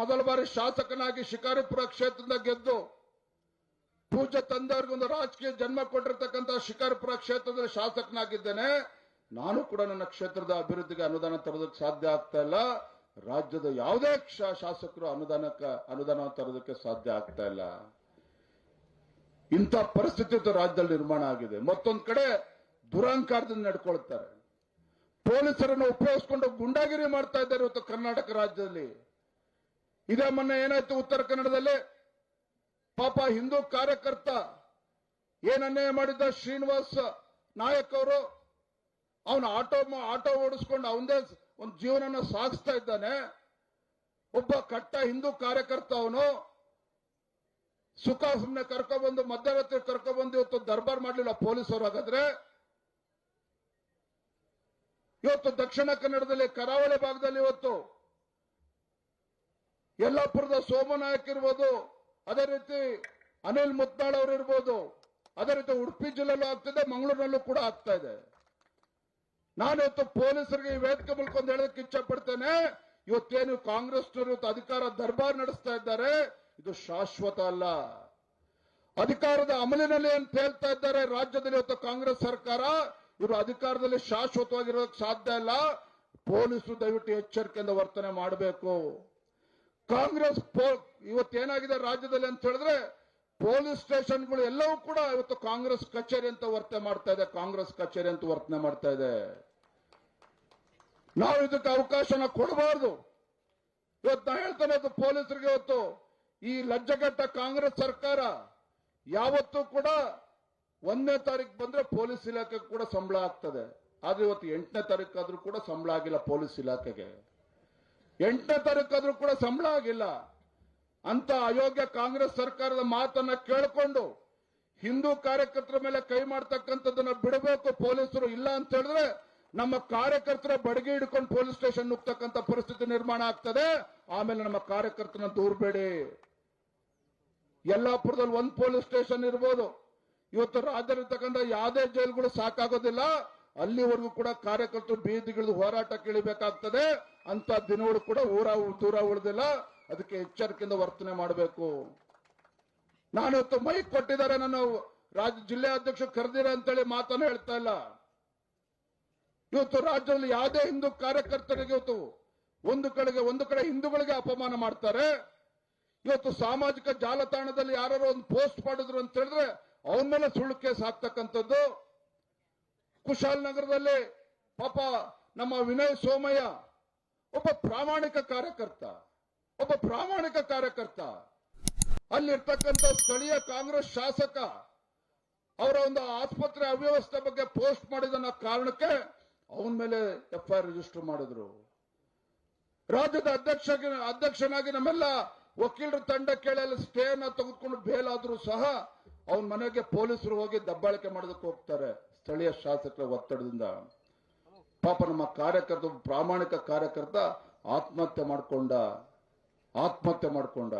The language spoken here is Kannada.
ಮೊದಲ ಬಾರಿ ಶಾಸಕನಾಗಿ ಶಿಕಾರಿಪುರ ಕ್ಷೇತ್ರದಿಂದ ಗೆದ್ದು ಪೂಜೆ ಒಂದು ರಾಜಕೀಯ ಜನ್ಮ ಕೊಟ್ಟಿರ್ತಕ್ಕಂಥ ಶಿಕಾರಿಪುರ ಕ್ಷೇತ್ರದ ಶಾಸಕನಾಗಿದ್ದೇನೆ. ನಾನು ಕೂಡ ನನ್ನ ಕ್ಷೇತ್ರದ ಅಭಿವೃದ್ಧಿಗೆ ಅನುದಾನ ತರೋದಕ್ಕೆ ಸಾಧ್ಯ ಆಗ್ತಾ ಇಲ್ಲ. ರಾಜ್ಯದ ಯಾವುದೇ ಶಾಸಕರು ಅನುದಾನಕ್ಕೆ ಅನುದಾನ ತರೋದಕ್ಕೆ ಸಾಧ್ಯ ಆಗ್ತಾ ಇಲ್ಲ. ಇಂಥ ಪರಿಸ್ಥಿತಿ ರಾಜ್ಯದಲ್ಲಿ ನಿರ್ಮಾಣ ಆಗಿದೆ. ಮತ್ತೊಂದು ಕಡೆ ದುರಹಂಕಾರದಿಂದ ನಡ್ಕೊಳ್ತಾರೆ. ಪೊಲೀಸರನ್ನು ಉಪಯೋಗಿಸಿಕೊಂಡು ಗುಂಡಾಗಿರಿ ಮಾಡ್ತಾ ಇದ್ದಾರೆ ಇವತ್ತು ಕರ್ನಾಟಕ ರಾಜ್ಯದಲ್ಲಿ. ಇದೇ ಮೊನ್ನೆ ಏನಾಯ್ತು ಉತ್ತರ ಕನ್ನಡದಲ್ಲಿ? ಪಾಪ ಹಿಂದೂ ಕಾರ್ಯಕರ್ತ ಏನ್ ಅನ್ಯಾಯ ಮಾಡಿದ್ದ? ಶ್ರೀನಿವಾಸ್ ನಾಯಕ್ ಅವರು ಅವನು ಆಟೋ ಆಟೋ ಓಡಿಸ್ಕೊಂಡು ಅವನದೇ ಒಂದು ಜೀವನನ ಸಾಗಿಸ್ತಾ ಇದ್ದಾನೆ. ಒಬ್ಬ ಕಟ್ಟ ಹಿಂದೂ ಕಾರ್ಯಕರ್ತ ಅವನು ಸುಖ ಸುಮ್ಮನೆ ಕರ್ಕೊಬಂದು ಮಧ್ಯವರ್ತಿ ಕರ್ಕೊಬಂದು ಇವತ್ತು ದರ್ಬಾರ್ ಮಾಡಲಿಲ್ಲ ಪೊಲೀಸರು ಹಾಗಾದ್ರೆ. ಇವತ್ತು ದಕ್ಷಿಣ ಕನ್ನಡದಲ್ಲಿ ಕರಾವಳಿ ಭಾಗದಲ್ಲಿ ಇವತ್ತು ಯಲ್ಲಾಪುರದ ಸೋಮನಾಯಕ್ ಇರ್ಬೋದು, ಅದೇ ರೀತಿ ಅನಿಲ್ ಮುತ್ನಾಳ್ ಅವರು ಇರ್ಬೋದು, ಅದೇ ರೀತಿ ಉಡುಪಿ ಜಿಲ್ಲೆಯಲ್ಲೂ ಆಗ್ತಿದೆ, ಮಂಗಳೂರಿನಲ್ಲೂ ಕೂಡ ಆಗ್ತಾ ಇದೆ. ನಾನಿವತ್ತು ಪೊಲೀಸರಿಗೆ ಈ ವೇದಿಕೆ ಮೂಲಕ ಒಂದು ಹೇಳೋದಕ್ಕೆ ಇಚ್ಛೆ ಪಡ್ತೇನೆ ಇವತ್ತೇನು ಇವತ್ತು ಅಧಿಕಾರ ದರ್ಬಾರ್ ನಡೆಸ್ತಾ ಇದ್ದಾರೆ, ಇದು ಶಾಶ್ವತ ಅಲ್ಲ. ಅಧಿಕಾರದ ಅಮಲಿನಲ್ಲಿ ಅಂತ ಹೇಳ್ತಾ ಇದ್ದಾರೆ, ರಾಜ್ಯದಲ್ಲಿ ಇವತ್ತು ಕಾಂಗ್ರೆಸ್ ಸರ್ಕಾರ, ಇವರು ಅಧಿಕಾರದಲ್ಲಿ ಶಾಶ್ವತವಾಗಿರೋದಕ್ಕೆ ಸಾಧ್ಯ ಇಲ್ಲ. ಪೊಲೀಸರು ದಯವಿಟ್ಟು ಎಚ್ಚರಿಕೆಯಿಂದ ವರ್ತನೆ ಮಾಡಬೇಕು. ಕಾಂಗ್ರೆಸ್ ಇವತ್ತೇನಾಗಿದೆ ರಾಜ್ಯದಲ್ಲಿ ಅಂತ ಹೇಳಿದ್ರೆ ಪೊಲೀಸ್ ಸ್ಟೇಷನ್ಗಳು ಎಲ್ಲವೂ ಕೂಡ ಇವತ್ತು ಕಾಂಗ್ರೆಸ್ ಕಚೇರಿ ಅಂತ ವರ್ತನೆ ಮಾಡ್ತಾ ಇದೆ, ಕಾಂಗ್ರೆಸ್ ಕಚೇರಿ ಅಂತ ವರ್ತನೆ ಮಾಡ್ತಾ ಇದೆ. ನಾವು ಇದಕ್ಕೆ ಅವಕಾಶನ ಕೊಡಬಾರ್ದು. ಇವತ್ತು ನಾ ಹೇಳ್ತಾನೆ ಪೊಲೀಸರಿಗೆ ಇವತ್ತು, ಈ ಲಜ್ಜಗಟ್ಟ ಕಾಂಗ್ರೆಸ್ ಸರ್ಕಾರ ಯಾವತ್ತೂ ಕೂಡ ಒಂದನೇ ತಾರೀಕು ಬಂದ್ರೆ ಪೊಲೀಸ್ ಇಲಾಖೆ ಕೂಡ ಸಂಬಳ ಆಗ್ತದೆ. ಆದ್ರೆ ಇವತ್ತು ಎಂಟನೇ ತಾರೀಕಾದ್ರೂ ಕೂಡ ಸಂಬಳ ಆಗಿಲ್ಲ ಪೊಲೀಸ್ ಇಲಾಖೆಗೆ. ಎಂಟನೇ ತಾರೀಕಾದ್ರೂ ಕೂಡ ಸಂಬಳ ಆಗಿಲ್ಲ. ಅಂತ ಅಯೋಗ್ಯ ಕಾಂಗ್ರೆಸ್ ಸರ್ಕಾರದ ಮಾತನ್ನ ಕೇಳಿಕೊಂಡು ಹಿಂದೂ ಕಾರ್ಯಕರ್ತರ ಮೇಲೆ ಕೈ ಮಾಡ್ತಕ್ಕಂಥದ್ದನ್ನ ಬಿಡಬೇಕು ಪೊಲೀಸರು ಇಲ್ಲ ಅಂತ ಹೇಳಿದ್ರೆ ನಮ್ಮ ಕಾರ್ಯಕರ್ತರ ಬಡಗಿ ಹಿಡ್ಕೊಂಡು ಪೊಲೀಸ್ ಸ್ಟೇಷನ್ ನುಗ್ತಕ್ಕಂಥ ಪರಿಸ್ಥಿತಿ ನಿರ್ಮಾಣ ಆಗ್ತದೆ. ಆಮೇಲೆ ನಮ್ಮ ಕಾರ್ಯಕರ್ತನ ದೂರಬೇಡಿ ಯಲ್ಲಾಪುರದಲ್ಲಿ ಒಂದು ಪೊಲೀಸ್ ಸ್ಟೇಷನ್ ಇರ್ಬೋದು. ಇವತ್ತು ರಾಜ್ಯದಲ್ಲಿರ್ತಕ್ಕಂಥ ಯಾವುದೇ ಜೈಲುಗಳು ಸಾಕಾಗೋದಿಲ್ಲ. ಅಲ್ಲಿವರೆಗೂ ಕೂಡ ಕಾರ್ಯಕರ್ತರು ಬೀದಿಗಿಳಿದು ಹೋರಾಟ ಕೇಳಿಬೇಕಾಗ್ತದೆ. ಅಂತ ದಿನಗಳು ಕೂಡ ಊರ ದೂರ ಉಳಿದಿಲ್ಲ. ಅದಕ್ಕೆ ಎಚ್ಚರಿಕೆಯಿಂದ ವರ್ತನೆ ಮಾಡಬೇಕು. ನಾನು ಇವತ್ತು ಮೈಕ್ ಕೊಟ್ಟಿದ್ದಾರೆ ನಾನು ರಾಜ್ಯ ಜಿಲ್ಲೆ ಅಧ್ಯಕ್ಷ ಕರೆದಿರ ಅಂತೇಳಿ ಮಾತನ್ನು ಹೇಳ್ತಾ ಇಲ್ಲ. ಇವತ್ತು ರಾಜ್ಯದಲ್ಲಿ ಯಾವುದೇ ಹಿಂದೂ ಕಾರ್ಯಕರ್ತರಿಗೆ ಇವತ್ತು ಒಂದು ಕಡೆಗೆ, ಒಂದು ಕಡೆ ಹಿಂದೂಗಳಿಗೆ ಅಪಮಾನ ಮಾಡ್ತಾರೆ. ಇವತ್ತು ಸಾಮಾಜಿಕ ಜಾಲತಾಣದಲ್ಲಿ ಯಾರು ಒಂದು ಪೋಸ್ಟ್ ಮಾಡಿದ್ರು ಅಂತ ಹೇಳಿದ್ರೆ ಅವನ ಮೇಲೆ ಸುಳ್ಳು ಕೇಸ್ ಹಾಕ್ತಕ್ಕಂಥದ್ದು. ಕುಶಾಲನಗರದಲ್ಲಿ ಪಾಪ ನಮ್ಮ ವಿನಯ್ ಸೋಮಯ್ಯ ಒಬ್ಬ ಪ್ರಾಮಾಣಿಕ ಕಾರ್ಯಕರ್ತ, ಒಬ್ಬ ಪ್ರಾಮಾಣಿಕ ಕಾರ್ಯಕರ್ತ. ಅಲ್ಲಿರ್ತಕ್ಕಂಥ ಸ್ಥಳೀಯ ಕಾಂಗ್ರೆಸ್ ಶಾಸಕ ಅವರ ಒಂದು ಆಸ್ಪತ್ರೆ ಅವ್ಯವಸ್ಥೆ ಬಗ್ಗೆ ಪೋಸ್ಟ್ ಮಾಡಿದ ಕಾರಣಕ್ಕೆ ಅವನ ಮೇಲೆ ಎಫ್ಐಆರ್ ರಿಜಿಸ್ಟರ್ ಮಾಡಿದ್ರು. ರಾಜ್ಯದ ಅಧ್ಯಕ್ಷ ಅಧ್ಯಕ್ಷನಾಗಿ ನಮ್ಮೆಲ್ಲ ವಕೀಲರ ತಂಡ ಕೇಳಲು ಸ್ಟೇನ ತೆಗೆದುಕೊಂಡು ಬೇಲ್ ಆದ್ರೂ ಸಹ ಅವನ ಮನೆಗೆ ಪೊಲೀಸರು ಹೋಗಿ ದಬ್ಬಾಳಿಕೆ ಮಾಡೋದಕ್ಕೆ ಹೋಗ್ತಾರೆ. ಸ್ಥಳೀಯ ಶಾಸಕರ ಒತ್ತಡದಿಂದ. ಪಾಪ ನಮ್ಮ ಕಾರ್ಯಕರ್ತ, ಪ್ರಾಮಾಣಿಕ ಕಾರ್ಯಕರ್ತ ಆತ್ಮಹತ್ಯೆ ಮಾಡ್ಕೊಂಡ. ಆತ್ಮಹತ್ಯೆ ಮಾಡ್ಕೊಂಡ.